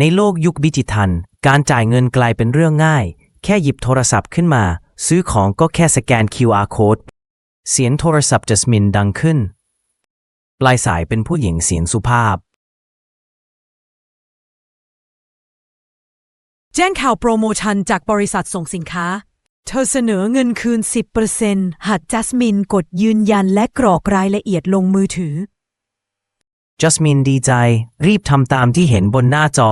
ในโลกยุคดิจิทัล การจ่ายเงินกลายเป็นเรื่องง่าย แค่หยิบโทรศัพท์ขึ้นมา ซื้อของก็แค่สแกน QR code เสียงโทรศัพท์จัสมินดังขึ้น ปลายสายเป็นผู้หญิงเสียงสุภาพ แจ้งข่าวโปรโมชั่นจากบริษัทส่งสินค้า เธอเสนอเงินคืน 10%หากจัสมินกดยืนยันและกรอกรายละเอียดลงมือถือ จัสมินดีใจ รีบทำตามที่เห็นบนหน้าจอ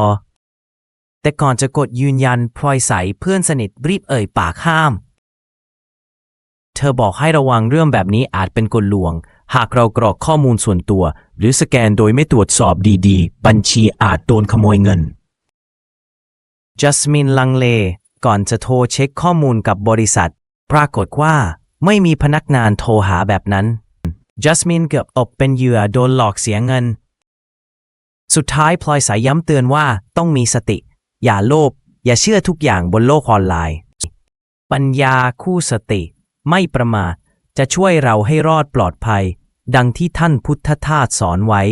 แต่ก่อนจะกดยืนยันพลอยใสเพื่อนสนิทรีบเอ่ยปากห้าม เธอบอกให้ระวังเรื่องแบบนี้อาจเป็นกลลวง หากเรากรอกข้อมูลส่วนตัว หรือสแกนโดยไม่ตรวจสอบดีๆ บัญชีอาจโดนขโมยเงินจัสมินลังเล ก่อนจะโทรเช็คข้อมูลกับบริษัท ปรากฏว่าไม่มีพนักงานโทรหาแบบนั้น จัสมินเกือบตกเป็นเหยื่อโดนหลอกเสียเงิน สุดท้ายพลอยสายย้ำเตือนว่าต้องมีสติ อย่าโลภอย่าเชื่อทุกอย่างบนโลกออนไลน์ ปัญญาคู่สติ ไม่ประมาทจะช่วยเราให้รอดปลอดภัย ดังที่ท่านพุทธทาสสอนไว้